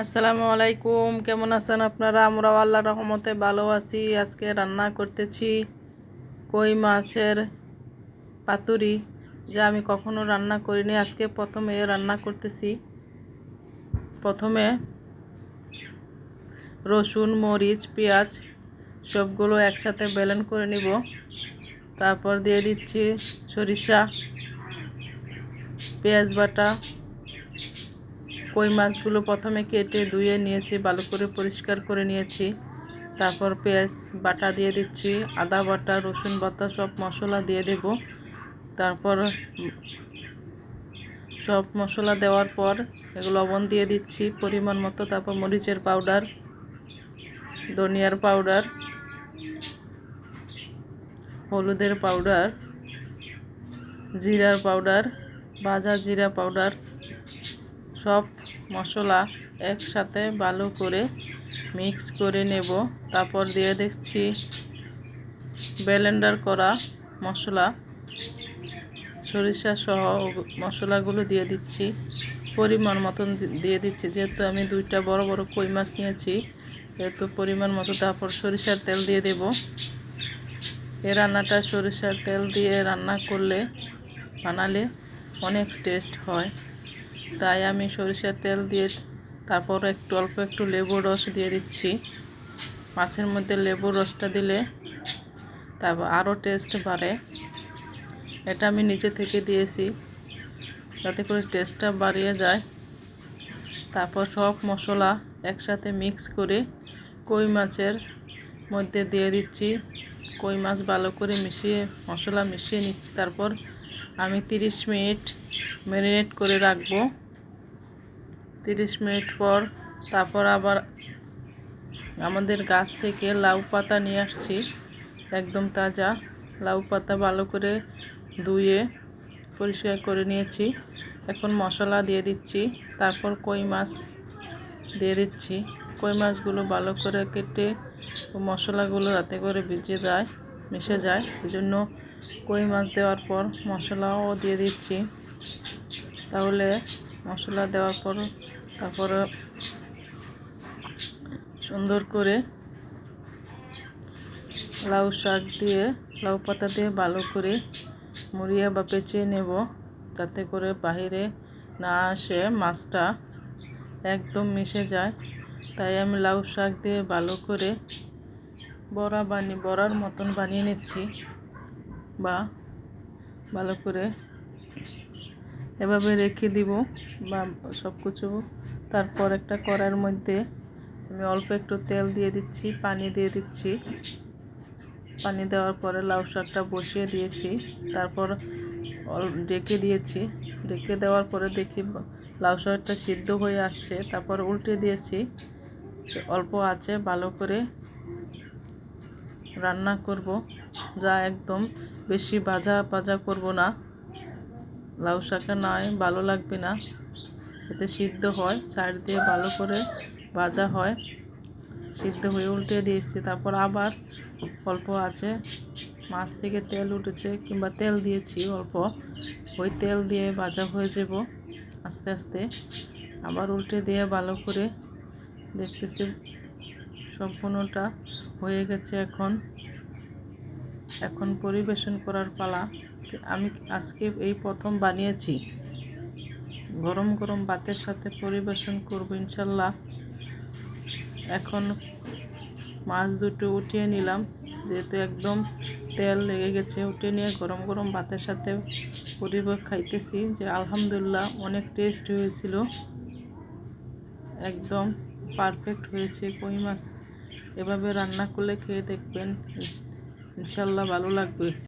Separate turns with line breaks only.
আসসালামু আলাইকুম। কেমন আছেন আপনারা? আমরা আল্লাহ রহমতে ভালো আছি। আজকে রান্না করতেছি কই মাছের পাতুরি, যা আমি কখনো রান্না করিনি। আজকে প্রথমে রান্না করতেছি। প্রথমে রসুন, মরিচ, পেঁয়াজ সবগুলো একসাথে বেলেন করে নিব। তারপর দিয়ে দিচ্ছি সরিষা, পেঁয়াজ বাটা কই মাছগুলো প্রথমে কেটে ধুয়ে নিয়েছি, ভালো করে পরিষ্কার করে নিয়েছি। তারপর পেঁয়াজ বাটা দিয়ে দিচ্ছি, আদা বাটা, রসুন বাটা, সব মশলা দিয়ে দেব। তারপর সব মশলা দেওয়ার পর এগুলো লবণ দিয়ে দিচ্ছি পরিমাণ মতো। তারপর মরিচের পাউডার, ধনিয়ার পাউডার, হলুদের পাউডার, জিরার পাউডার, ভাজা জিরা পাউডার সব মশলা একসাথে ভালো করে মিক্স করে নেব। তারপর দিয়ে দেখছি ব্লেন্ডার করা মশলা। সরিষা সহ মশলাগুলো দিয়ে দিচ্ছি। পরিমাণ মতন দিয়ে দিচ্ছি। যেহেতু আমি দুইটা বড় বড় কই মাছ নিয়েছি, যেহেতু পরিমাণ মতো, তারপর সরিষার তেল দিয়ে দেব। এই রান্নাটা সরিষার তেল দিয়ে রান্না করলে বানালে অনেক টেস্ট হয়। তাই আমি সরিষার তেল দিয়ে তারপর একটু অল্প একটু লেবুর রস দিয়ে দিচ্ছি। মাছের মধ্যে লেবুর রসটা দিলে তারপর আরও টেস্ট বাড়ে। এটা আমি নিজে থেকে দিয়েছি যাতে করে টেস্টটা বাড়িয়ে যায়। তারপর সব মশলা একসাথে মিক্স করে কই মাছের মধ্যে দিয়ে দিচ্ছি। কই মাছ ভালো করে মিশিয়ে, মশলা মিশিয়ে নিচ্ছি। তারপর আমি 30 মিনিট ম্যারিনেট করে রাখব। তিরিশ মিনিট পর তারপর আবার আমাদের গাছ থেকে লাউ পাতা নিয়ে আসছি, একদম তাজা। লাউ পাতা ভালো করে ধুয়ে পরিষ্কার করে নিয়েছি। এখন মশলা দিয়ে দিচ্ছি, তারপর কই মাছ দিয়ে দিচ্ছি। কই মাছগুলো ভালো করে কেটে মশলাগুলো রাতে করে ভিজে যায়, মিশে যায়। এই জন্য কই মাছ দেওয়ার পর মশলাও দিয়ে দিচ্ছি। তাহলে মশলা দেওয়ার পর তারপরে সুন্দর করে লাউ শাক দিয়ে, লাউ পাতা দিয়ে ভালো করে মুড়িয়ে বা পেঁচিয়ে নেব। যাতে করে বাহিরে না আসে মাছটা একদম মিশে যায়। তাই আমি লাউ শাক দিয়ে ভালো করে বড়া বানিয়ে, বড়ার মতন বানিয়ে নিচ্ছি বা ভালো করে এভাবে রেখে দিব বা সব কিছু। তারপর একটা কড়ার মধ্যে আমি অল্প একটু তেল দিয়ে দিচ্ছি, পানি দিয়ে দিচ্ছি। পানি দেওয়ার পরে লাউ শাকটা বসিয়ে দিয়েছি। তারপর ডেকে দিয়েছি। ডেকে দেওয়ার পরে দেখি লাউ শাকটা সিদ্ধ হয়ে আসছে। তারপর উল্টে দিয়েছি অল্প আছে, ভালো করে রান্না করব। যা একদম বেশি ভাজা ভাজা করব না। লাউ শাকটা নয় ভালো লাগবে না। এতে সিদ্ধ হয়, সাইড দিয়ে ভালো করে ভাজা হয়। সিদ্ধ হয়ে উল্টে দিয়েছি, তারপর আবার অল্প আছে। মাছ থেকে তেল উঠেছে, কিংবা তেল দিয়েছি অল্প। ওই তেল দিয়ে ভাজা হয়ে যাব আস্তে আস্তে। আবার উল্টে দিয়ে ভালো করে দেখতেছি, সম্পূর্ণটা হয়ে গেছে এখন। এখন পরিবেশন করার পালা। আমি আজকে এই প্রথম বানিয়েছি। গরম গরম ভাতের সাথে পরিবেশন করব ইনশাল্লাহ। এখন মাছ দুটো উঠিয়ে নিলাম, যেহেতু একদম তেল লেগে গেছে উঠিয়ে নিয়ে গরম গরম ভাতের সাথে পরিবেশ খাইতেছি, যে আলহামদুলিল্লাহ অনেক টেস্ট হয়েছিল। একদম পারফেক্ট হয়েছে কই মাছ। এভাবে রান্না করলে খেয়ে দেখবেন, ইনশাল্লাহ ভালো লাগবে।